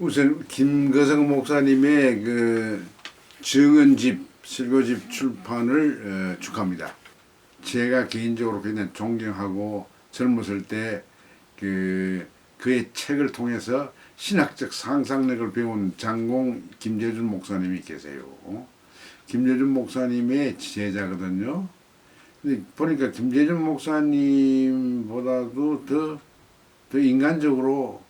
우선 김거성 목사님의 그 증언집 실거집 출판을 어, 축하합니다. 제가 개인적으로 굉장히 존경하고 젊었을 때 그 그의 책을 통해서 신학적 상상력을 배운 장공 김재준 목사님이 계세요. 김재준 목사님의 제자거든요. 근데 보니까 김재준 목사님보다도 더, 더 인간적으로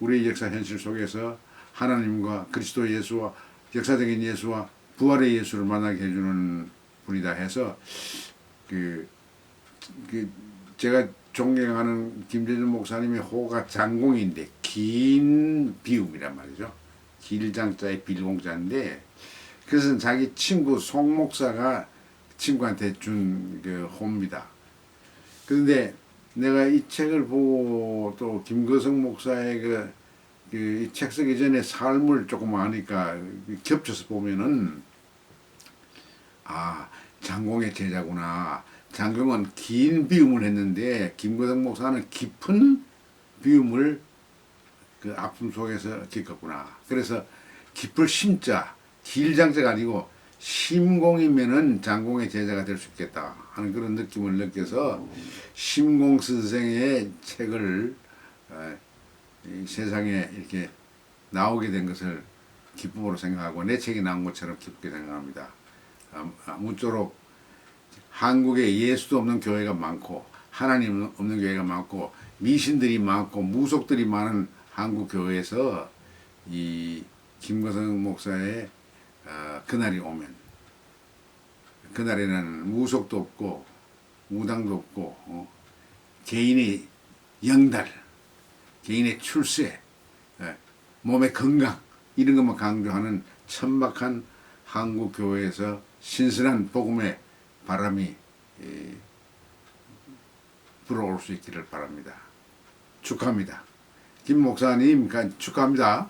우리의 역사 현실 속에서 하나님과 그리스도 예수와 역사적인 예수와 부활의 예수를 만나게 해주는 분이다 해서 그, 그 제가 존경하는 김재준 목사님의 호가 장공인데 긴 비움이란 말이죠. 길장자의 빌공자인데 그것은 자기 친구 송 목사가 친구한테 준 그 호입니다. 그런데 내가 이 책을 보고 또 김거성 목사의 그, 그책 쓰기 전에 삶을 조금 아니까 겹쳐서 보면은 아 장공의 제자구나. 장공은 긴 비움을 했는데 김거성 목사는 깊은 비움을 그 아픔 속에서 겪었구나. 그래서 깊을 심자 길장자가 아니고 심공이면은 장공의 제자가 될 수 있겠다 하는 그런 느낌을 느껴서 심공 선생의 책을 어, 이 세상에 이렇게 나오게 된 것을 기쁨으로 생각하고 내 책이 나온 것처럼 기쁘게 생각합니다. 아, 아무쪼록 한국에 예수도 없는 교회가 많고 하나님 없는 교회가 많고 미신들이 많고 무속들이 많은 한국 교회에서 이 김거성 목사의 어, 그날이 오면 그날에는 무속도 없고 무당도 없고 어, 개인의 영달, 개인의 출세, 예, 몸의 건강 이런 것만 강조하는 천박한 한국 교회에서 신선한 복음의 바람이 예, 불어올 수 있기를 바랍니다. 축하합니다. 김 목사님 축하합니다.